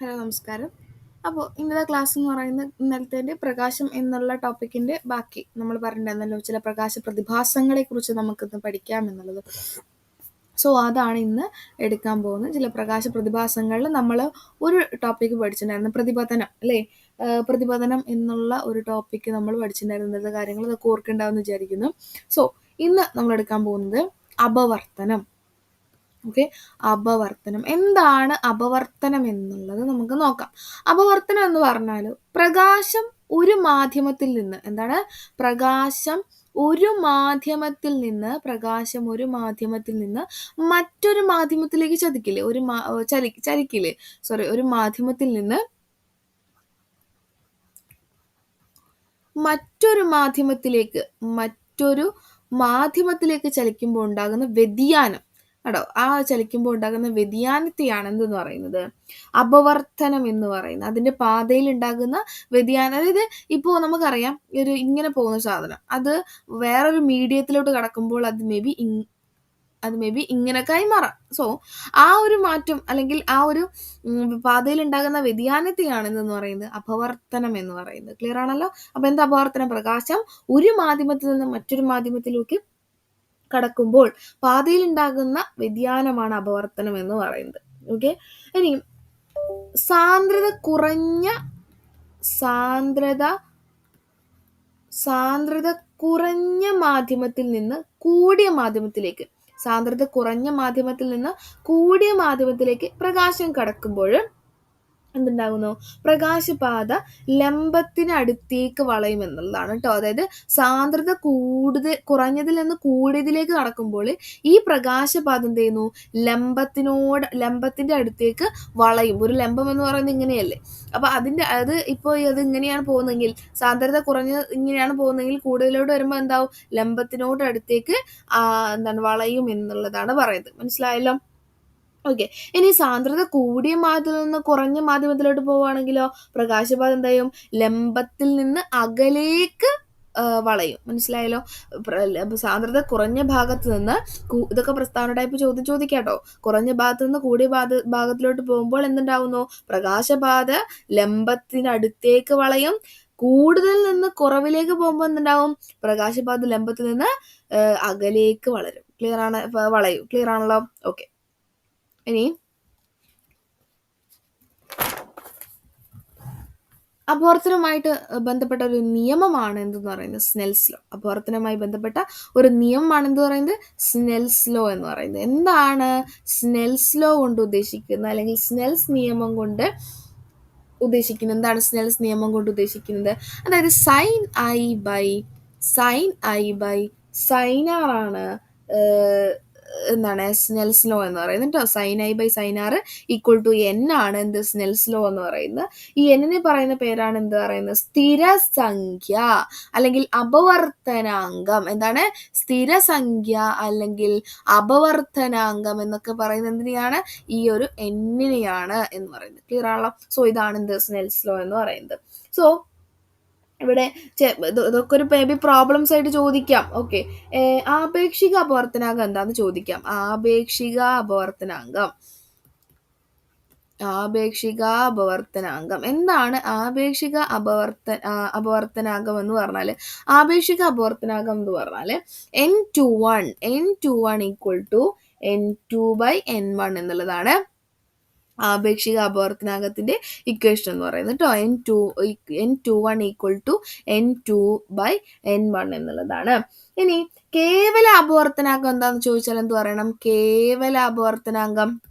Hello നമസ്കാരം. അപ്പോൾ ഇന്നത്തെ ക്ലാസ് എന്ന് പറയുന്നത് ഇന്നലത്തെ പ്രകാശം എന്നുള്ള ടോപ്പിക്കിന്റെ ബാക്കി നമ്മൾ പറഞ്ഞിട്ടുണ്ടായിരുന്നല്ലോ ചില പ്രകാശ പ്രതിഭാസങ്ങളെ കുറിച്ച് നമുക്കിന്ന് പഠിക്കാം എന്നുള്ളത്. സോ അതാണ് ഇന്ന് എടുക്കാൻ പോകുന്നത്. ചില പ്രകാശ പ്രതിഭാസങ്ങളിൽ നമ്മൾ ഒരു ടോപ്പിക്ക് പഠിച്ചിട്ടുണ്ടായിരുന്നു പ്രതിപതനം അല്ലേ? പ്രതിപതനം എന്നുള്ള ഒരു ടോപ്പിക്ക് നമ്മൾ പഠിച്ചിട്ടുണ്ടായിരുന്നു. ഇന്നത്തെ കാര്യങ്ങൾ അതൊക്കെ ഓർക്കുന്നുണ്ടാവുമെന്ന് വിചാരിക്കുന്നു. സോ ഇന്ന് നമ്മൾ എടുക്കാൻ പോകുന്നത് അപവർത്തനം. ഓക്കെ അപവർത്തനം. എന്താണ് അപവർത്തനം എന്നുള്ളത് നമുക്ക് നോക്കാം. അപവർത്തനം എന്ന് പറഞ്ഞാൽ പ്രകാശം ഒരു മാധ്യമത്തിൽ നിന്ന് എന്താണ്? പ്രകാശം ഒരു മാധ്യമത്തിൽ നിന്ന് പ്രകാശം ഒരു മാധ്യമത്തിൽ നിന്ന് മറ്റൊരു മാധ്യമത്തിലേക്ക് ചതിക്കില്ലേ? ഒരു ചലി ചലിക്കില്ലേ? സോറി ഒരു മാധ്യമത്തിൽ നിന്ന് മറ്റൊരു മാധ്യമത്തിലേക്ക് മറ്റൊരു മാധ്യമത്തിലേക്ക് ചലിക്കുമ്പോൾ ഉണ്ടാകുന്ന വ്യതിയാനം. കേട്ടോ ആ ചലിക്കുമ്പോൾ ഉണ്ടാകുന്ന വ്യതിയാനത്തെയാണ് എന്തെന്ന് പറയുന്നത്? അപവർത്തനം എന്ന് പറയുന്നത്. അതിന്റെ പാതയിൽ ഉണ്ടാകുന്ന വ്യതിയാനം. അതായത് ഇപ്പോൾ നമുക്കറിയാം ഒരു ഇങ്ങനെ പോകുന്ന സാധനം. അത് വേറൊരു മീഡിയത്തിലോട്ട് കടക്കുമ്പോൾ അത് മേ ബി അത് മേ ബി ഇങ്ങനെ കൈമാറാം സോ ആ ഒരു മാറ്റം അല്ലെങ്കിൽ ആ ഒരു പാതയിൽ ഉണ്ടാകുന്ന വ്യതിയാനത്തെയാണ് എന്തെന്ന് പറയുന്നത്? അപവർത്തനം എന്ന് പറയുന്നത്. ക്ലിയർ ആണല്ലോ? അപ്പൊ എന്താ അപവർത്തനം? പ്രകാശം ഒരു മാധ്യമത്തിൽ നിന്ന് മറ്റൊരു മാധ്യമത്തിലേക്ക് കടക്കുമ്പോൾ പാതയിൽ ഉണ്ടാകുന്ന വ്യതിയാനമാണ് അപവർത്തനം എന്ന് പറയുന്നത്. ഓക്കെ ഇനി സാന്ദ്രത കുറഞ്ഞ സാന്ദ്രത സാന്ദ്രത കുറഞ്ഞ മാധ്യമത്തിൽ നിന്ന് കൂടിയ മാധ്യമത്തിലേക്ക് സാന്ദ്രത കുറഞ്ഞ മാധ്യമത്തിൽ നിന്ന് കൂടിയ മാധ്യമത്തിലേക്ക് പ്രകാശം കടക്കുമ്പോൾ എന്തുണ്ടാകുന്നു? പ്രകാശപാത ലംബത്തിനടുത്തേക്ക് വളയും എന്നുള്ളതാണ് കേട്ടോ. അതായത് സാന്ദ്രത കൂടുതൽ കുറഞ്ഞതിൽ നിന്ന് കൂടിയതിലേക്ക് നടക്കുമ്പോൾ ഈ പ്രകാശപാത എന്ത് ചെയ്യുന്നു? ലംബത്തിനോട് ലംബത്തിന്റെ അടുത്തേക്ക് വളയും. ഒരു ലംബം എന്ന് പറയുന്നത് ഇങ്ങനെയല്ലേ. അപ്പൊ അതിന്റെ അത് ഇപ്പോൾ അത് ഇങ്ങനെയാണ് പോകുന്നതെങ്കിൽ സാന്ദ്രത കുറഞ്ഞ ഇങ്ങനെയാണ് പോകുന്നതെങ്കിൽ കൂടുതലോട്ട് വരുമ്പോൾ എന്താവും? ലംബത്തിനോട് അടുത്തേക്ക് എന്താണ് വളയും എന്നുള്ളതാണ് പറയുന്നത്. മനസ്സിലായല്ലോ? ഓക്കെ ഇനി സാന്ദ്രത കൂടിയ മാധ്യമത്തിൽ നിന്ന് കുറഞ്ഞ മാധ്യമത്തിലോട്ട് പോവുകയാണെങ്കിലോ പ്രകാശപാത എന്ത് ചെയ്യും? ലംബത്തിൽ നിന്ന് അകലേക്ക് വളയും. മനസ്സിലായല്ലോ? സാന്ദ്രത കുറഞ്ഞ ഭാഗത്ത് നിന്ന് ഇതൊക്കെ പ്രസ്താവന ടൈപ്പ് ചോദ്യം ചോദിക്കാട്ടോ. കുറഞ്ഞ ഭാഗത്ത് നിന്ന് കൂടിയ ഭാഗ ഭാഗത്തിലോട്ട് പോകുമ്പോൾ എന്തുണ്ടാവുന്നു? പ്രകാശപാത ലംബത്തിനടുത്തേക്ക് വളയും. കൂടുതൽ നിന്ന് കുറവിലേക്ക് പോകുമ്പോൾ എന്തുണ്ടാവും? പ്രകാശപാത ലംബത്തിൽ നിന്ന് അകലേക്ക് വളരും. ക്ലിയർ ആണ്? വളയും. ക്ലിയർ ആണല്ലോ? ഓക്കെ ഇനി അപവർത്തനവുമായിട്ട് ബന്ധപ്പെട്ട ഒരു നിയമമാണ് എന്തെന്ന് പറയുന്നത് സ്നെൽസ് ലോ. അപവർത്തനവുമായി ബന്ധപ്പെട്ട ഒരു നിയമമാണ് എന്ത് പറയുന്നത്? സ്നെൽസ് ലോ എന്ന് പറയുന്നത്. എന്താണ് സ്നെൽസ് ലോ കൊണ്ട് ഉദ്ദേശിക്കുന്നത് അല്ലെങ്കിൽ സ്നെൽസ് നിയമം കൊണ്ട് ഉദ്ദേശിക്കുന്നത് എന്താണ് സ്നെൽസ് നിയമം കൊണ്ട് ഉദ്ദേശിക്കുന്നത്? അതായത് sine i by sine i by സൈനാറാണ് എന്താണ് സ്നെൽസ് ലോ എന്ന് പറയുന്നത് കേട്ടോ. Sine i by sine r equal to N ആണ് എന്ത് സ്നെൽസ് ലോ എന്ന് പറയുന്നത്. ഈ എന്നിനെ പറയുന്ന പേരാണ് എന്ത് പറയുന്നത്? സ്ഥിരസംഖ്യ അല്ലെങ്കിൽ അപവർത്തനാംഗം. എന്താണ്? സ്ഥിരസംഖ്യ അല്ലെങ്കിൽ അപവർത്തനാംഗം എന്നൊക്കെ പറയുന്നത് എന്തിനെയാണ്? ഈ ഒരു എന്നിനെയാണ് എന്ന് പറയുന്നത്. ക്ലിയർ ആണല്ലോ? സോ ഇതാണ് എന്ത് സ്നെൽസ് ലോ എന്ന് പറയുന്നത്. സോ ഇവിടെ ഇതൊക്കെ ഒരു മേ ബി പ്രോബ്ലംസ് ആയിട്ട് ചോദിക്കാം. ഓക്കെ ആപേക്ഷിക അപവർത്തനാംഗം എന്താന്ന് ചോദിക്കാം. ആപേക്ഷിക അപവർത്തനാംഗം ആപേക്ഷിക അപവർത്തനാംഗം എന്താണ് ആപേക്ഷിക അപവർത്ത അപവർത്തനാംഗം എന്ന് പറഞ്ഞാൽ ആപേക്ഷിക അപവർത്തനാംഗം എന്ന് പറഞ്ഞാൽ N two one N two one equal to N two by N one എന്നുള്ളതാണ്. ആപേക്ഷിക അപവർത്തനാങ്കത്തിന്റെ ഇക്വേഷൻ എന്ന് പറയുന്നത് കേട്ടോ N two N two one equal to N two by N one എന്നുള്ളതാണ്. ഇനി കേവല അപവർത്തനാങ്കം എന്താന്ന് ചോദിച്ചാൽ എന്ത് പറയണം? കേവല അപവർത്തനാങ്കം.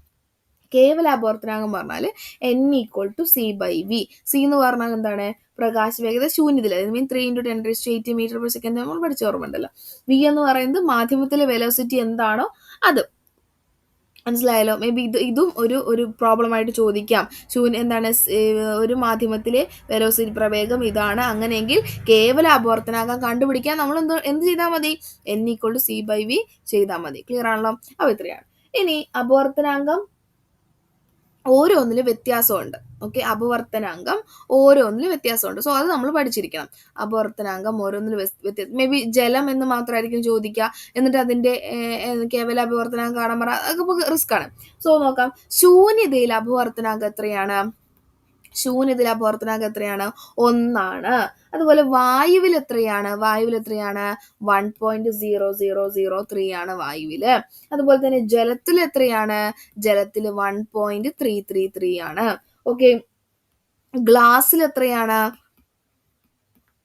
കേവല അപവർത്തനാങ്കം പറഞ്ഞാൽ N equal to C by V C എന്ന് പറഞ്ഞാൽ എന്താണ്? പ്രകാശ വേഗത ശൂന്യത്തിൽ അതായത് mean three into ten to eighty metre per second നമ്മൾ പഠിച്ച ഓർമ്മയുണ്ടല്ലോ. വി എന്ന് പറയുന്നത് മാധ്യമത്തിലെ വെലോസിറ്റി എന്താണോ അത്. മനസ്സിലായല്ലോ? മേ ബി ഇത് ഇതും ഒരു ഒരു പ്രോബ്ലമായിട്ട് ചോദിക്കാം. ശൂന്യ എന്താണ് ഒരു മാധ്യമത്തിലെ വെലോസിറ്റി പ്രവേഗം ഇതാണ്. അങ്ങനെയെങ്കിൽ കേവല അപവർത്തനാങ്കം കണ്ടുപിടിക്കാൻ നമ്മൾ എന്ത് എന്ത് ചെയ്താൽ മതി? N equal to C by V ചെയ്താൽ മതി. ക്ലിയർ ആണല്ലോ? അപ്പോൾ ഇത്രയാണ്. ഇനി അപവർത്തനാങ്കം ഓരോന്നിലും വ്യത്യാസമുണ്ട്. ഓക്കെ അപവർത്തനാംഗം ഓരോന്നിലും വ്യത്യാസമുണ്ട്. സോ അത് നമ്മൾ പഠിച്ചിരിക്കണം. അപവർത്തനാംഗം ഓരോന്നിലും വ്യത്യാസം മേ ബി ജലം എന്ന് മാത്രമായിരിക്കും ചോദിക്കുക. എന്നിട്ട് ഏഹ്, കേവല അപവർത്തനാങ്കം കാണാൻ പറ അതൊക്കെ റിസ്ക് ആണ്. സോ നോക്കാം. ശൂന്യതയിൽ അപവർത്തനാങ്കം എത്രയാണ്? ശൂന്യതയിൽ അപവർത്തനാങ്കം എത്രയാണ്? ഒന്നാണ്. അതുപോലെ വായുവിൽ എത്രയാണ്? വായുവിൽ എത്രയാണ്? One point zero zero zero three ആണ് വായുവിൽ അതുപോലെ തന്നെ ജലത്തിൽ എത്രയാണ്? ജലത്തിൽ one point three three three ആണ്. ഓക്കെ ഗ്ലാസ്സിൽ എത്രയാണ്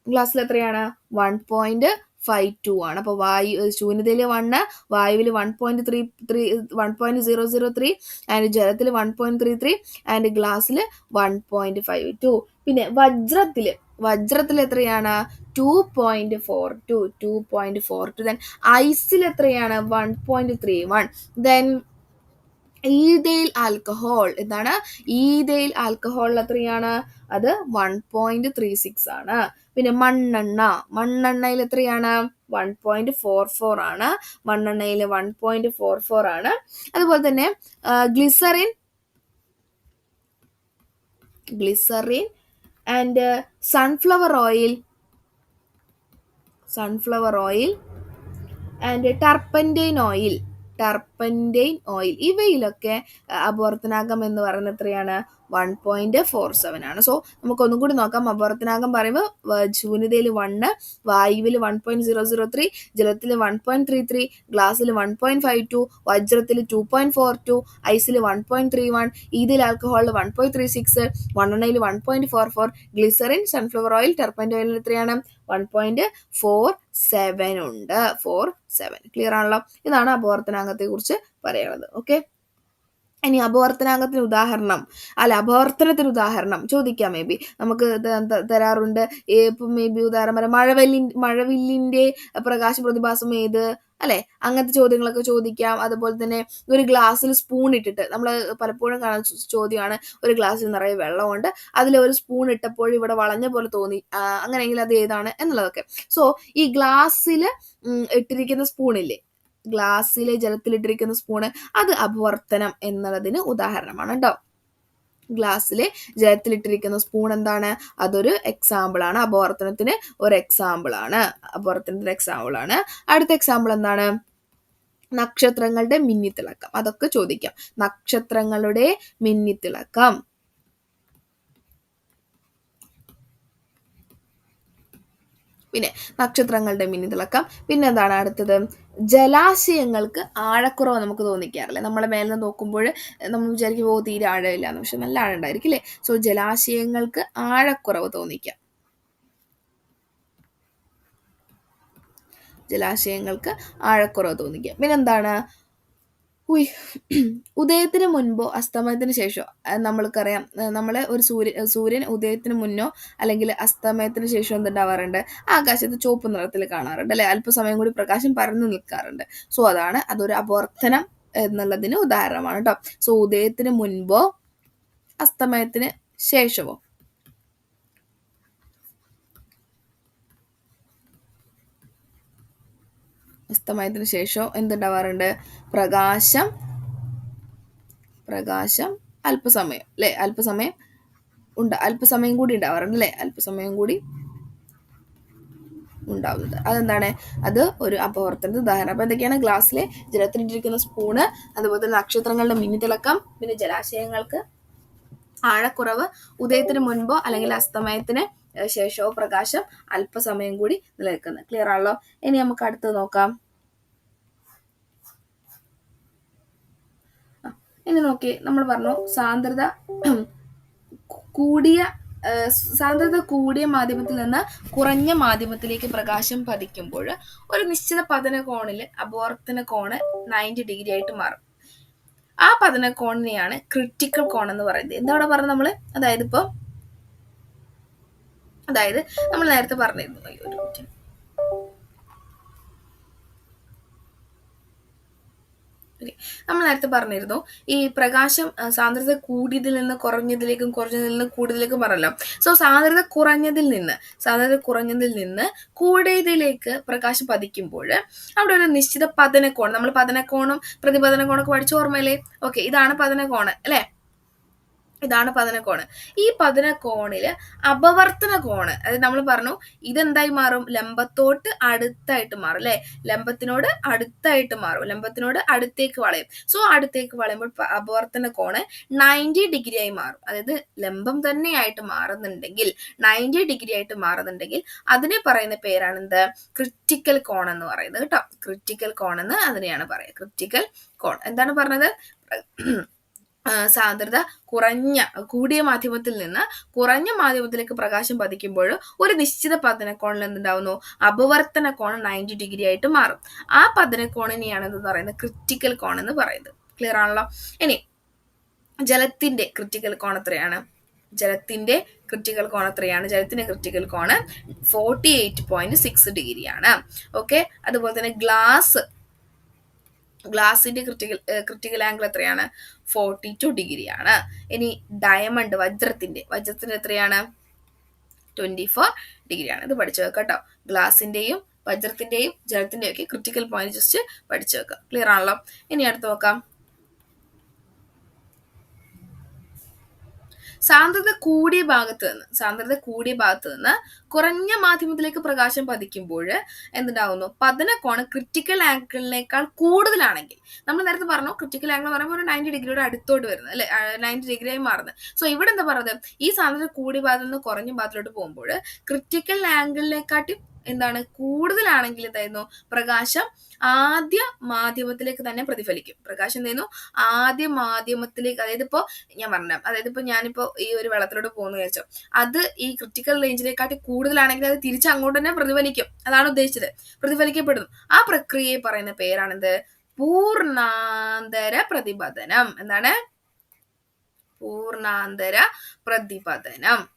ഗ്ലാസ്സിൽ എത്രയാണ് വൺ പോയിന്റ് ഫൈവ് ടു ആണ്. അപ്പോൾ വായു ശൂന്യതയിൽ വണ്ണ് വായുവിൽ one point three three one point zero zero three and ജലത്തിൽ one point three three and ഗ്ലാസ്സിൽ വൺ പോയിന്റ് ഫൈവ് ടു പിന്നെ വജ്രത്തിൽ വജ്രത്തിൽ എത്രയാണ്? Two point four two two point four two then ഐസിൽ എത്രയാണ്? One point three one then ഈതയിൽ alcohol എന്താണ് ഈതയിൽ alcohol എത്രയാണ്? അത് വൺ പോയിന്റ് ത്രീ സിക്സ് ആണ്. പിന്നെ മണ്ണെണ്ണ. മണ്ണെണ്ണയിൽ എത്രയാണ്? വൺ പോയിന്റ് ഫോർ ഫോർ ആണ്. മണ്ണെണ്ണയിൽ വൺ പോയിന്റ് ഫോർ ഫോർ ആണ്. അതുപോലെ തന്നെ glycerine glycerine and sunflower oil sunflower oil and turpentine oil turpentine oil ഇവയിലൊക്കെ അപവർത്തനാകം എന്ന് പറയുന്നത് എത്രയാണ് വൺ പോയിന്റ് ഫോർ സെവൻ ആണ്. സോ നമുക്ക് ഒന്നും കൂടി നോക്കാം. അപവർത്തനാഗം പറയുമ്പോൾ ശൂന്യതയിൽ വണ്ണ് വായുവിൽ one point zero zero three ജലത്തിൽ വൺ പോയിന്റ് ത്രീ ത്രീ ഗ്ലാസ്സിൽ വൺ പോയിന്റ് ഫൈവ് ടു വജ്രത്തിൽ ടു പോയിന്റ് ഫോർ ടു ഐസിൽ one point three one ഈതിൽ ആൽക്കഹോളിൽ one point three six വണ്ണെണ്ണയിൽ one point four four glycerine sunflower oil turpentine oil എത്രയാണ്? One point four seven ഉണ്ട്. Four seven clear ആണല്ലോ? ഇതാണ് അപവർത്തനാംഗത്തെ കുറിച്ച് പറയുന്നത് okay ഇനി അപവർത്തനാംഗത്തിന് ഉദാഹരണം. അല്ല അപവർത്തനത്തിന് ഉദാഹരണം. ചോദിക്കാം മേ ബി നമുക്ക് തരാറുണ്ട്. ഇപ്പം മേ ബി ഉദാഹരണം. പറയാം മഴവെല്ലി മഴവില്ലിന്റെ പ്രകാശ പ്രതിഭാസം ഏത്? അല്ലെ? അങ്ങനത്തെ ചോദ്യങ്ങളൊക്കെ ചോദിക്കാം. അതുപോലെ തന്നെ ഒരു ഗ്ലാസ്സിൽ സ്പൂൺ ഇട്ടിട്ട് നമ്മൾ പലപ്പോഴും കാണുന്ന ചോദ്യമാണ്. ഒരു ഗ്ലാസ്സിൽ നിറയെ വെള്ളമുണ്ട്. അതിൽ ഒരു സ്പൂൺ ഇട്ടപ്പോൾ ഇവിടെ വളഞ്ഞ പോലെ തോന്നി. അങ്ങനെയെങ്കിൽ അത് ഏതാണ്? എന്നുള്ളതൊക്കെ. സോ ഈ ഗ്ലാസ്സിൽ ഇട്ടിരിക്കുന്ന സ്പൂണില്ലേ ഗ്ലാസ്സിലെ ജലത്തിലിട്ടിരിക്കുന്ന സ്പൂണ് അത് അപവർത്തനം എന്നുള്ളതിന് ഉദാഹരണമാണ് കേട്ടോ ഗ്ലാസ്സിലെ ജലത്തിലിട്ടിരിക്കുന്ന സ്പൂൺ എന്താണ്? അതൊരു എക്സാമ്പിൾ ആണ്. അപവർത്തനത്തിന് ഒരു എക്സാമ്പിൾ ആണ്. അപവർത്തനത്തിന് എക്സാമ്പിൾ ആണ്. അടുത്ത എക്സാമ്പിൾ എന്താണ്? നക്ഷത്രങ്ങളുടെ മിന്നിത്തിളക്കം. അതൊക്കെ ചോദിക്കാം. നക്ഷത്രങ്ങളുടെ മിന്നിത്തിളക്കം. പിന്നെ നക്ഷത്രങ്ങളുടെ മിന്നിത്തിളക്കം. പിന്നെ എന്താണ് അടുത്തത്? ജലാശയങ്ങൾക്ക് ആഴക്കുറവ് നമുക്ക് തോന്നിക്കാറില്ലേ? നമ്മളെ മേലെ നിന്ന് നോക്കുമ്പോൾ നമ്മൾ വിചാരിക്കും ഓ തീരെ ആഴമില്ല എന്ന് പക്ഷെ നല്ല ആഴം ഉണ്ടായിരിക്കും അല്ലേ? സോ ജലാശയങ്ങൾക്ക് ആഴക്കുറവ് തോന്നിക്കാം. ജലാശയങ്ങൾക്ക് ആഴക്കുറവ് തോന്നിക്കാം. പിന്നെന്താണ്? ഉയ് ഉദയത്തിന് മുൻപോ അസ്തമയത്തിന് ശേഷമോ നമ്മൾക്കറിയാം നമ്മൾ ഒരു സൂര്യ സൂര്യൻ ഉദയത്തിന് മുന്നോ അല്ലെങ്കിൽ അസ്തമയത്തിന് ശേഷം എന്തുണ്ടാവാറുണ്ട്? ആകാശത്ത് ചുവപ്പ് നിറത്തിൽ കാണാറുണ്ട് അല്ലെ? അല്പസമയം കൂടി പ്രകാശം പരന്നു നിൽക്കാറുണ്ട്. സോ അതാണ് അതൊരു അപവർത്തനം എന്നുള്ളതിന് ഉദാഹരണമാണ് കേട്ടോ സോ ഉദയത്തിന് മുൻപോ അസ്തമയത്തിന് ശേഷമോ അസ്തമയത്തിന് ശേഷം എന്തുണ്ടാവാറുണ്ട്? പ്രകാശം പ്രകാശം അല്പസമയം അല്ലെ അല്പസമയം ഉണ്ട് അല്പസമയം കൂടി ഉണ്ടാവാറുണ്ട് അല്ലെ അല്പസമയം കൂടി ഉണ്ടാവുന്നത്. അതെന്താണ്? അത് ഒരു അപവർത്തന ഉദാഹരണം. അപ്പൊ എന്തൊക്കെയാണ്? ഗ്ലാസ്സിലെ ജലത്തിലിട്ടിരിക്കുന്ന സ്പൂണ് അതുപോലെ തന്നെ നക്ഷത്രങ്ങളുടെ മിന്നിത്തിളക്കം പിന്നെ ജലാശയങ്ങൾക്ക് ആഴക്കുറവ് ഉദയത്തിന് മുൻപോ അല്ലെങ്കിൽ അസ്തമയത്തിന് ശേഷമോ പ്രകാശം അല്പസമയം കൂടി നിലനിൽക്കുന്നത്. ക്ലിയർ ആണല്ലോ? ഇനി നമുക്ക് അടുത്ത് നോക്കാം. ഇനി നോക്കി നമ്മൾ പറഞ്ഞു സാന്ദ്രത കൂടിയ സാന്ദ്രത കൂടിയ മാധ്യമത്തിൽ നിന്ന് കുറഞ്ഞ മാധ്യമത്തിലേക്ക് പ്രകാശം പതിക്കുമ്പോൾ ഒരു നിശ്ചിത പതന കോണിൽ അപവർത്തന കോണ് നയന്റി ഡിഗ്രി ആയിട്ട് മാറും. ആ പതന കോണിനെയാണ് ക്രിട്ടിക്കൽ കോൺ എന്ന് പറയുന്നത്. എന്താണ് പറഞ്ഞത് നമ്മൾ അതായത് ഇപ്പോൾ അതായത് നമ്മൾ നേരത്തെ പറഞ്ഞിരുന്നു. ഒരു മിനിറ്റ്. നമ്മൾ നേരത്തെ പറഞ്ഞിരുന്നു ഈ പ്രകാശം സാന്ദ്രത കൂടിയതിൽ നിന്ന് കുറഞ്ഞതിലേക്കും കുറഞ്ഞതിൽ നിന്ന് കൂടുതലേക്കും പറഞ്ഞല്ലോ. സോ സാന്ദ്രത കുറഞ്ഞതിൽ നിന്ന് സാന്ദ്രത കുറഞ്ഞതിൽ നിന്ന് കൂടിയതിലേക്ക് പ്രകാശം പതിക്കുമ്പോൾ അവിടെ ഒരു നിശ്ചിത പതനക്കോണം നമ്മൾ പതനക്കോണം പ്രതിപതനക്കോണൊക്കെ പഠിച്ച ഓർമ്മയില്ലേ? ഓക്കെ ഇതാണ് പതനക്കോണം അല്ലേ? ഇതാണ് പതനക്കോണ് ഈ പതനക്കോണിൽ അപവർത്തന കോണ് അതായത് നമ്മൾ പറഞ്ഞു ഇതെന്തായി മാറും? ലംബത്തോട്ട് അടുത്തായിട്ട് മാറും അല്ലെ? ലംബത്തിനോട് അടുത്തായിട്ട് മാറും ലംബത്തിനോട് അടുത്തേക്ക് വളയും. സോ അടുത്തേക്ക് വളയുമ്പോൾ അപവർത്തന കോണ് നയന്റി ഡിഗ്രി ആയി മാറും. അതായത് ലംബം തന്നെയായിട്ട് മാറുന്നുണ്ടെങ്കിൽ നയന്റി ഡിഗ്രി ആയിട്ട് മാറുന്നുണ്ടെങ്കിൽ അതിനെ പറയുന്ന പേരാണ് എന്ത് ക്രിറ്റിക്കൽ കോൺ എന്ന് പറയുന്നത് കേട്ടോ. ക്രിറ്റിക്കൽ കോൺ എന്ന് അതിനെയാണ് പറയുക. ക്രിറ്റിക്കൽ കോൺ. എന്താണ് പറഞ്ഞത്? സാന്ദ്രത കുറഞ്ഞ കൂടിയ മാധ്യമത്തിൽ നിന്ന് കുറഞ്ഞ മാധ്യമത്തിലേക്ക് പ്രകാശം പതിക്കുമ്പോൾ ഒരു നിശ്ചിത പതനക്കോണിൽ എന്തുണ്ടാവുന്നു? അപവർത്തന കോൺ നയന്റി ഡിഗ്രി ആയിട്ട് മാറും. ആ പതനക്കോണിനെയാണ് എന്ന് പറയുന്നത്? ക്രിറ്റിക്കൽ കോൺ എന്ന് പറയുന്നത്. ക്ലിയർ ആണല്ലോ? ഇനി ജലത്തിന്റെ ക്രിറ്റിക്കൽ കോൺ എത്രയാണ്? ജലത്തിന്റെ ക്രിറ്റിക്കൽ കോൺ എത്രയാണ്? ജലത്തിന്റെ ക്രിറ്റിക്കൽ കോണ് ഫോർട്ടി എയ്റ്റ് പോയിന്റ് സിക്സ് ഡിഗ്രിയാണ് ഓക്കെ അതുപോലെ തന്നെ ഗ്ലാസ് ഗ്ലാസിന്റെ ക്രിറ്റിക്കൽ ക്രിറ്റിക്കൽ ആംഗിൾ എത്രയാണ്? ഫോർട്ടി ടു ഡിഗ്രി ആണ് ഇനി ഡയമണ്ട് വജ്രത്തിന്റെ വജ്രത്തിന്റെ എത്രയാണ്? ട്വന്റി ഫോർ ഡിഗ്രി ആണ് ഇത് പഠിച്ചു വെക്കാം കേട്ടോ. ഗ്ലാസിന്റെയും വജ്രത്തിന്റെയും ജലത്തിന്റെയും ഒക്കെ ക്രിറ്റിക്കൽ പോയിന്റ് ജസ്റ്റ് പഠിച്ചു വെക്കാം. ക്ലിയർ ആണല്ലോ? ഇനി അടുത്ത് നോക്കാം. സാന്ദ്രത കൂടിയ ഭാഗത്ത് നിന്ന് സാന്ദ്രത കൂടിയ ഭാഗത്ത് നിന്ന് കുറഞ്ഞ മാധ്യമത്തിലേക്ക് പ്രകാശം പതിക്കുമ്പോൾ എന്തുണ്ടാവുന്നു? കോണ് ക്രിറ്റിക്കൽ ആംഗിളിനേക്കാൾ കൂടുതലാണെങ്കിൽ നമ്മൾ നേരത്തെ പറഞ്ഞു ക്രിറ്റിക്കൽ ആംഗിൾ പറയുമ്പോൾ ഒരു നയന്റി ഡിഗ്രിയുടെ അടുത്തോട്ട് വരുന്നത് അല്ലെ? നയന്റി ഡിഗ്രി ആയി മാറുന്നത്. സോ ഇവിടെ എന്താ പറയുന്നത്? ഈ സാന്ദ്രത കൂടിയ ഭാഗത്ത് നിന്ന് കുറഞ്ഞ ഭാഗത്തിലോട്ട് പോകുമ്പോൾ ക്രിറ്റിക്കൽ ആംഗിളിനെക്കാട്ടി എന്താണ് കൂടുതലാണെങ്കിൽ എന്തായിരുന്നു? പ്രകാശം ആദ്യ മാധ്യമത്തിലേക്ക് തന്നെ പ്രതിഫലിക്കും. പ്രകാശം എന്തായിരുന്നു ആദ്യ മാധ്യമത്തിലേക്ക്. അതായത് ഇപ്പോ ഞാൻ പറഞ്ഞ അതായത് ഇപ്പോൾ ഞാനിപ്പോൾ ഈ ഒരു വെള്ളത്തിലോട്ട് പോകുന്നു വെച്ചോ അത് ഈ ക്രിട്ടിക്കൽ റേഞ്ചിലേക്കാട്ടി കൂടുതലാണെങ്കിൽ അത് തിരിച്ച് അങ്ങോട്ട് തന്നെ പ്രതിഫലിക്കും. അതാണ് ഉദ്ദേശിച്ചത്. പ്രതിഫലിക്കപ്പെടുന്നു. ആ പ്രക്രിയയെ പറയുന്ന പേരാണെന്ത്? പൂർണാന്തര പ്രതിപതനം. എന്താണ്? പൂർണാന്തര പ്രതിപതനം.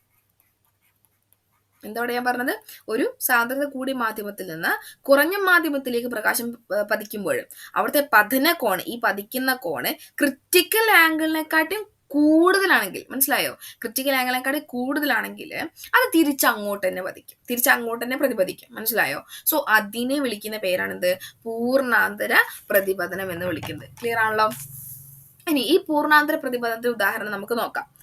എന്തോടെ ഞാൻ പറഞ്ഞത്? ഒരു സാന്ദ്രത കൂടിയ മാധ്യമത്തിൽ നിന്ന് കുറഞ്ഞ മാധ്യമത്തിലേക്ക് പ്രകാശം പതിക്കുമ്പോൾ അവിടുത്തെ പതന കോണ് ഈ പതിക്കുന്ന കോണ് ക്രിറ്റിക്കൽ ആംഗിളിനെക്കാട്ടും കൂടുതലാണെങ്കിൽ മനസ്സിലായോ? ക്രിറ്റിക്കൽ ആംഗിളിനെക്കാട്ടി കൂടുതലാണെങ്കിൽ അത് തിരിച്ചങ്ങോട്ട് തന്നെ പതിക്കും. തിരിച്ചങ്ങോട്ട് തന്നെ പ്രതിപദിക്കും മനസ്സിലായോ? സോ അതിനെ വിളിക്കുന്ന പേരാണിത് പൂർണാന്തര പ്രതിപതനം എന്ന് വിളിക്കുന്നത്. ക്ലിയർ ആണല്ലോ? ഇനി ഈ പൂർണാന്തര പ്രതിപദനത്തിന്റെ ഉദാഹരണം നമുക്ക് നോക്കാം.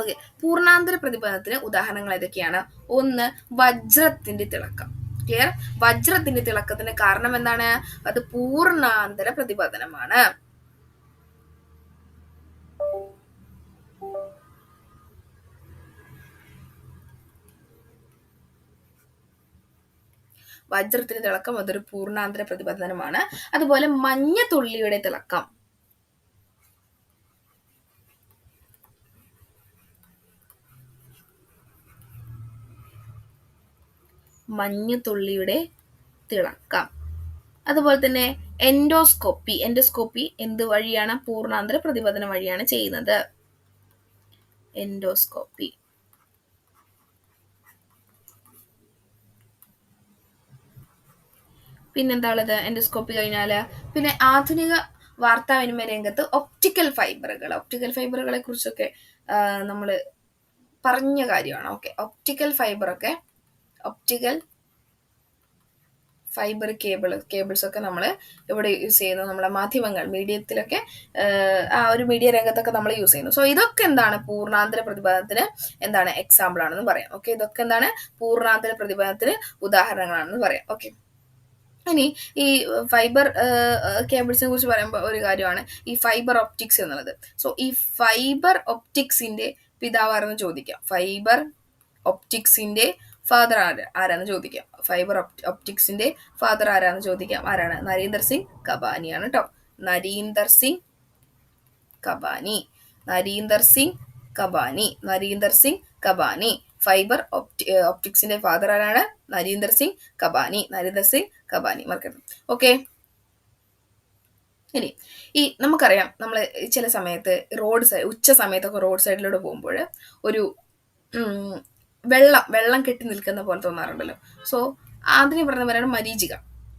ഓക്കെ പൂർണാന്തര പ്രതിപദനത്തിന് ഉദാഹരണങ്ങൾ ഏതൊക്കെയാണ്? ഒന്ന് വജ്രത്തിന്റെ തിളക്കം. ക്ലിയർ വജ്രത്തിന്റെ തിളക്കത്തിന് കാരണം എന്താണ്? അത് പൂർണാന്തര പ്രതിപാദനമാണ്. വജ്രത്തിന്റെ തിളക്കം അതൊരു പൂർണാന്തര പ്രതിപാദനമാണ്. അതുപോലെ മഞ്ഞ തുള്ളിയുടെ തിളക്കം. മഞ്ഞുതുള്ളിയുടെ തിളക്കം അതുപോലെ തന്നെ എൻഡോസ്കോപ്പി. എൻഡോസ്കോപ്പി എന്ത് വഴിയാണ്? പൂർണാന്തര പ്രതിപദനം വഴിയാണ് ചെയ്യുന്നത്. എൻഡോസ്കോപ്പി. പിന്നെന്താ ഉള്ളത് എൻഡോസ്കോപ്പി കഴിഞ്ഞാൽ പിന്നെ ആധുനിക വാർത്താവിനിമയ രംഗത്ത് ഒപ്റ്റിക്കൽ ഫൈബറുകൾ. ഒപ്റ്റിക്കൽ ഫൈബറുകളെ കുറിച്ചൊക്കെ നമ്മൾ പറഞ്ഞ കാര്യമാണ്. ഓക്കെ. ഒപ്റ്റിക്കൽ ഫൈബറൊക്കെ ഒപ്റ്റിക്കൽ ഫൈബർ കേബിൾ കേബിൾസ് ഒക്കെ നമ്മൾ ഇവിടെ യൂസ് ചെയ്യുന്നു. നമ്മുടെ മാധ്യമങ്ങൾ മീഡിയത്തിലൊക്കെ ആ ഒരു മീഡിയ രംഗത്തൊക്കെ നമ്മൾ യൂസ് ചെയ്യുന്നു. സോ ഇതൊക്കെ എന്താണ് പൂർണാന്തര പ്രതിപാദനത്തിന് എന്താണ് എക്സാമ്പിൾ ആണെന്ന് പറയാം. ഓക്കെ ഇതൊക്കെ എന്താണ് പൂർണാന്തര പ്രതിപാദനത്തിന് ഉദാഹരണങ്ങളാണെന്ന് പറയാം. ഓക്കെ ഇനി ഈ ഫൈബർ കേബിൾസിനെ കുറിച്ച് പറയുമ്പോൾ ഒരു കാര്യമാണ്. ഈ ഫൈബർ ഒപ്റ്റിക്സ് എന്നുള്ളത്. സോ ഈ ഫൈബർ ഒപ്റ്റിക്സിന്റെ പിതാവാരെന്ന് ചോദിക്കാം. ഫൈബർ ഒപ്റ്റിക്സിന്റെ ഫാദർ ആര്? ആരാന്ന് ചോദിക്കാം ഫൈബർ ഒപ്റ്റിക്സിന്റെ ഫാദർ ആരാന്ന് ചോദിക്കാം ആരാണ്? നരീന്ദർ സിംഗ് കബാനിയാണ് കേട്ടോ നരീന്ദർ സിംഗ് കബാനി. നരീന്ദർ സിംഗ് കബാനി. നരീന്ദർ സിംഗ് കബാനി. ഫൈബർ ഒപ്റ്റി ഒപ്റ്റിക്സിന്റെ ഫാദർ ആരാണ്? നരീന്ദർ സിംഗ് കബാനി. നരീന്ദർ സിംഗ് കബാനി. മറക്കരുത്. ഓക്കെ ഇനി ഈ നമുക്കറിയാം നമ്മൾ ചില സമയത്ത് റോഡ് സൈഡ് ഉച്ച സമയത്തൊക്കെ റോഡ് സൈഡിലൂടെ പോകുമ്പോൾ ഒരു വെള്ളം വെള്ളം കെട്ടി നിൽക്കുന്ന പോലെ തോന്നാറുണ്ടല്ലോ. സോ ആദ്യം പറഞ്ഞ മരീചിക.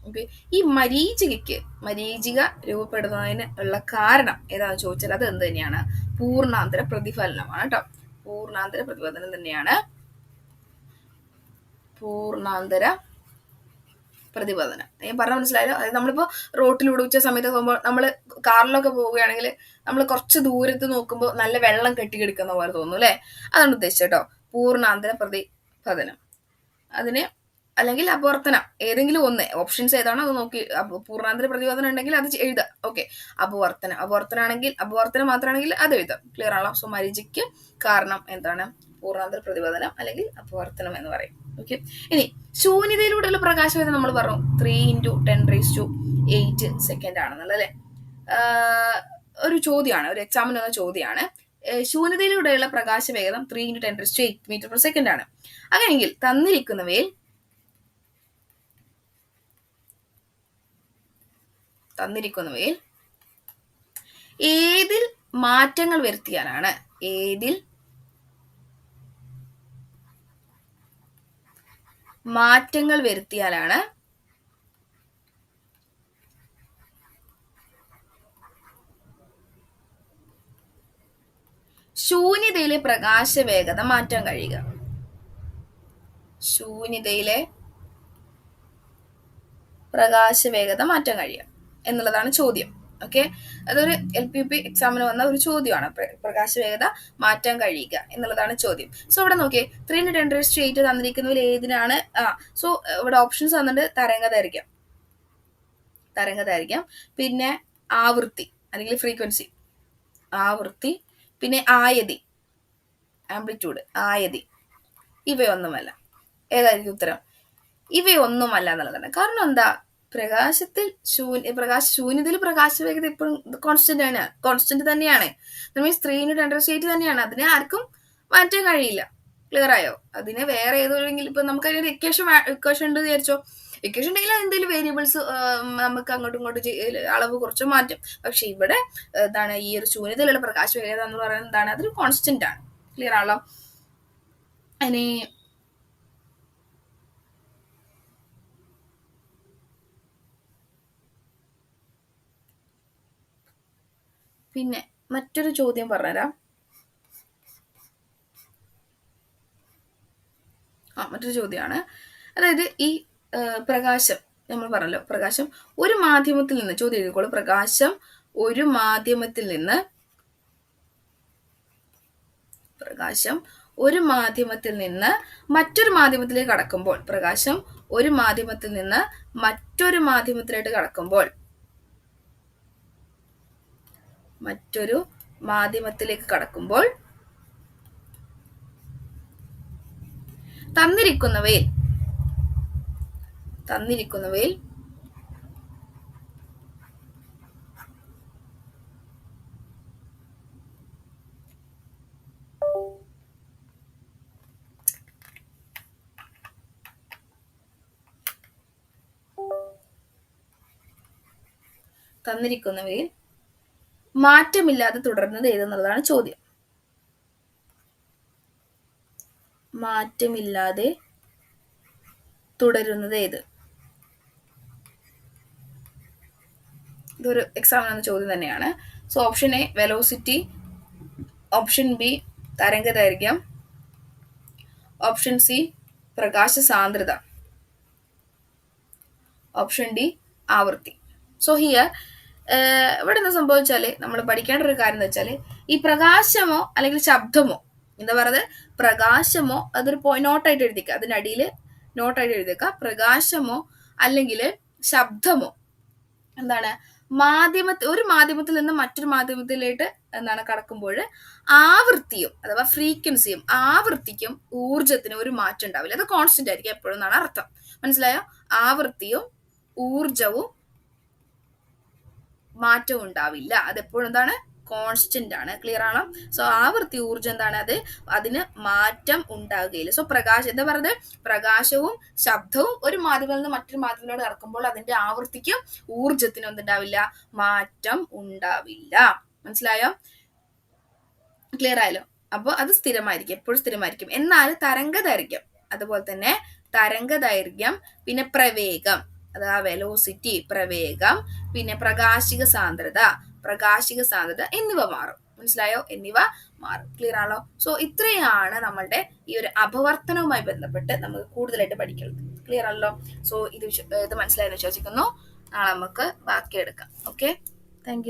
ഓക്കെ ഈ മരീചികയ്ക്ക് മരീചിക രൂപപ്പെടുന്നതിന് ഉള്ള കാരണം ഏതാണെന്ന് ചോദിച്ചാൽ അത് എന്ത് തന്നെയാണ്? പൂർണാന്തര പ്രതിഫലനമാണ് കേട്ടോ പൂർണാന്തര പ്രതിഫലനം തന്നെയാണ് പൂർണാന്തര പ്രതിപതനം ഞാൻ പറഞ്ഞ മനസ്സിലായാലും അതായത് നമ്മളിപ്പോൾ റോട്ടിലൂടെ ഉച്ച സമയത്ത് പോകുമ്പോൾ നമ്മൾ കാറിലൊക്കെ പോവുകയാണെങ്കിൽ നമ്മൾ കുറച്ച് ദൂരത്ത് നോക്കുമ്പോൾ നല്ല വെള്ളം കെട്ടിയെടുക്കുന്ന പോലെ തോന്നും അല്ലേ? അതാണ് ഉദ്ദേശിച്ചത് കേട്ടോ പൂർണാന്തര പ്രതിപതനം അതിന് അല്ലെങ്കിൽ അപവർത്തനം ഏതെങ്കിലും ഒന്ന് ഓപ്ഷൻസ് ഏതാണോ അത് നോക്കി പൂർണാന്തര പ്രതിവാദനം ഉണ്ടെങ്കിൽ അത് എഴുതാം ഓക്കെ അപവർത്തനം. അപവർത്തനാണെങ്കിൽ അപവർത്തനം മാത്രമാണെങ്കിൽ അത് എഴുതാം ക്ലിയർ ആണല്ലോ സോ മരിജിക്ക് കാരണം എന്താണ്? പൂർണാന്തര പ്രതിവാദനം അല്ലെങ്കിൽ അപവർത്തനം എന്ന് പറയും. ഓക്കെ ഇനി ശൂന്യതയിലൂടെയുള്ള പ്രകാശവേദം നമ്മൾ പറഞ്ഞു. Three into ten raise to eight second ആണെന്നുള്ളത് അല്ലേ? ഒരു ചോദ്യമാണ്. ഒരു എക്സാമിന് വന്ന ചോദ്യമാണ്. ശൂന്യതയിലൂടെയുള്ള പ്രകാശ വേഗം three into ten to eight metre per second ആണ്. അങ്ങനെയെങ്കിൽ തന്നിരിക്കുന്നവയിൽ തന്നിരിക്കുന്നവയിൽ ഏതിൽ മാറ്റങ്ങൾ വരുത്തിയാലാണ് ഏതിൽ മാറ്റങ്ങൾ വരുത്തിയാലാണ് ശൂന്യതയിലെ പ്രകാശ വേഗത മാറ്റാൻ കഴിയുക. ശൂന്യതയിലെ പ്രകാശ വേഗത മാറ്റാൻ കഴിയുക എന്നുള്ളതാണ് ചോദ്യം. ഓക്കെ അതൊരു എൽ പി പി എക്സാമിന് വന്ന ഒരു ചോദ്യമാണ്. പ്രകാശ വേഗത മാറ്റാൻ കഴിയുക എന്നുള്ളതാണ് ചോദ്യം. സോ ഇവിടെ നോക്കിയേ. Three into ten raised eight തന്നിരിക്കുന്നതിൽ ഏതിനാണ്? ആ സോ ഇവിടെ ഓപ്ഷൻസ് തന്നിട്ട് തരംഗതായിരിക്കാം തരംഗതായിരിക്കാം പിന്നെ ആവൃത്തി അല്ലെങ്കിൽ ഫ്രീക്വൻസി ആവൃത്തി പിന്നെ ആയതി ആംപ്ലിറ്റ്യൂഡ് ആയതി. ഇവയൊന്നുമല്ല. ഏതായിരിക്കും ഉത്തരം? ഇവയൊന്നുമല്ല എന്നുള്ളതാണ് കാരണം എന്താ? പ്രകാശത്തിൽ ശൂന്യ പ്രകാശ ശൂന്യതയിൽ പ്രകാശ വേഗത എപ്പോഴും കോൺസ്റ്റന്റ് ആണ്. കോൺസ്റ്റന്റ് തന്നെയാണ്. നമ്മൾ സ്ത്രീന് ടെൻഡർ ഷീറ്റ് തന്നെയാണ്. അതിനെ ആർക്കും മാറ്റാൻ കഴിയില്ല. ക്ലിയർ ആയോ? അതിനെ വേറെ ഏതെങ്കിലും ഇപ്പൊ നമുക്ക് അതിനൊരു ഇക്വേഷൻ ഇക്വേഷൻ ഉണ്ട് വിചാരിച്ചോ? ഇക്വേഷൻ ഉണ്ടെങ്കിൽ എന്തെങ്കിലും വേരിയബിൾസ് നമുക്ക് അങ്ങോട്ടും ഇങ്ങോട്ടും അളവ് കുറച്ച് മാറ്റും. പക്ഷെ ഇവിടെ എന്താണ് ഈ ഒരു ശൂന്യതയിലുള്ള പ്രകാശ വേഗത എന്ന് പറയുന്നത് എന്താണ് അതൊരു കോൺസ്റ്റന്റ് ആണ്. ക്ലിയർ ആണല്ലോ? ഇനി പിന്നെ മറ്റൊരു ചോദ്യം പറഞ്ഞുതരാം. ആ മറ്റൊരു ചോദ്യമാണ്. അതായത് ഈ പ്രകാശം നമ്മൾ പറഞ്ഞല്ലോ. പ്രകാശം ഒരു മാധ്യമത്തിൽ നിന്ന് ചോദ്യം എഴുതിക്കോളൂ. പ്രകാശം ഒരു മാധ്യമത്തിൽ നിന്ന് പ്രകാശം ഒരു മാധ്യമത്തിൽ നിന്ന് മറ്റൊരു മാധ്യമത്തിലേക്ക് കടക്കുമ്പോൾ പ്രകാശം ഒരു മാധ്യമത്തിൽ നിന്ന് മറ്റൊരു മാധ്യമത്തിലേക്ക് കടക്കുമ്പോൾ മറ്റൊരു മാധ്യമത്തിലേക്ക് കടക്കുമ്പോൾ തന്നിരിക്കുന്നവയിൽ തന്നിരിക്കുന്നവയിൽ തന്നിരിക്കുന്നവയിൽ മാറ്റമില്ലാതെ തുടർന്നത് ഏതെന്നുള്ളതാണ് ചോദ്യം. മാറ്റമില്ലാതെ തുടരുന്നത് ഏത്? ഇതൊരു എക്സാമിന് ചോദ്യം തന്നെയാണ്. So option A velocity option B തരംഗദൈർഘ്യം. ഓപ്ഷൻ സി പ്രകാശ സാന്ദ്രത ഓപ്ഷൻ ഡി ആവൃത്തി സോ ഹിയർ ഇവിടെ എന്താ സംഭവിച്ചാൽ നമ്മൾ പഠിക്കേണ്ട ഒരു കാര്യം എന്ന് വെച്ചാൽ ഈ പ്രകാശമോ അല്ലെങ്കിൽ ശബ്ദമോ എന്താ പറയുന്നത്? പ്രകാശമോ അതൊരു നോട്ടായിട്ട് എഴുതിക്കുക അതിനടിയിൽ നോട്ടായിട്ട് എഴുതിക്കുക പ്രകാശമോ അല്ലെങ്കിൽ ശബ്ദമോ എന്താണ്? മാധ്യമത്തിൽ ഒരു മാധ്യമത്തിൽ നിന്ന് മറ്റൊരു മാധ്യമത്തിലേക്ക് എന്താണ് കടക്കുമ്പോൾ ആവൃത്തിയും അഥവാ ഫ്രീക്വൻസിയും ആവൃത്തിക്കും ഊർജത്തിനും ഒരു മാറ്റം ഉണ്ടാവില്ല. അത് കോൺസ്റ്റന്റ് ആയിരിക്കും എപ്പോഴും എന്നാണ് അർത്ഥം. മനസ്സിലായോ? ആവൃത്തിയും ഊർജവും മാറ്റവും ഉണ്ടാവില്ല. അതെപ്പോഴും എന്താണ്? കോൺസ്റ്റന്റ് ആണ്. ക്ലിയർ ആണോ? സോ ആവൃത്തി ഊർജം എന്താണ്? അത് അതിന് മാറ്റം ഉണ്ടാകുകയില്ല. സോ പ്രകാശം എന്താ പറയുന്നത്? പ്രകാശവും ശബ്ദവും ഒരു മാധ്യമത്തിൽ നിന്ന് മറ്റൊരു മാധ്യമത്തിനോട് ഇറക്കുമ്പോൾ അതിന്റെ ആവൃത്തിക്കും ഊർജത്തിനും എന്തുണ്ടാവില്ല മാറ്റം ഉണ്ടാവില്ല. മനസ്സിലായോ? ക്ലിയർ ആയല്ലോ? അപ്പോൾ അത് സ്ഥിരമായിരിക്കും. എപ്പോഴും സ്ഥിരമായിരിക്കും. എന്നാൽ തരംഗ ദൈർഘ്യം അതുപോലെ തന്നെ തരംഗ ദൈർഘ്യം പിന്നെ പ്രവേഗം. അതാ വെലോസിറ്റി പ്രവേഗം പിന്നെ പ്രകാശിക സാന്ദ്രത. പ്രകാശിക സാന്ദ്രത എന്നിവ മാറും. മനസ്സിലായോ? എന്നിവ മാറും. ക്ലിയർ ആണോ സോ ഇത്രയാണ് നമ്മളുടെ ഈ ഒരു അപവർത്തനവുമായി ബന്ധപ്പെട്ട് നമുക്ക് കൂടുതലായിട്ട് പഠിക്കുന്നത് ക്ലിയർ ആണല്ലോ? സോ ഇത് ഇത് മനസ്സിലായെന്ന് വിശ്വസിക്കുന്നു. നാളെ നമുക്ക് ബാക്കി എടുക്കാം. Okay thank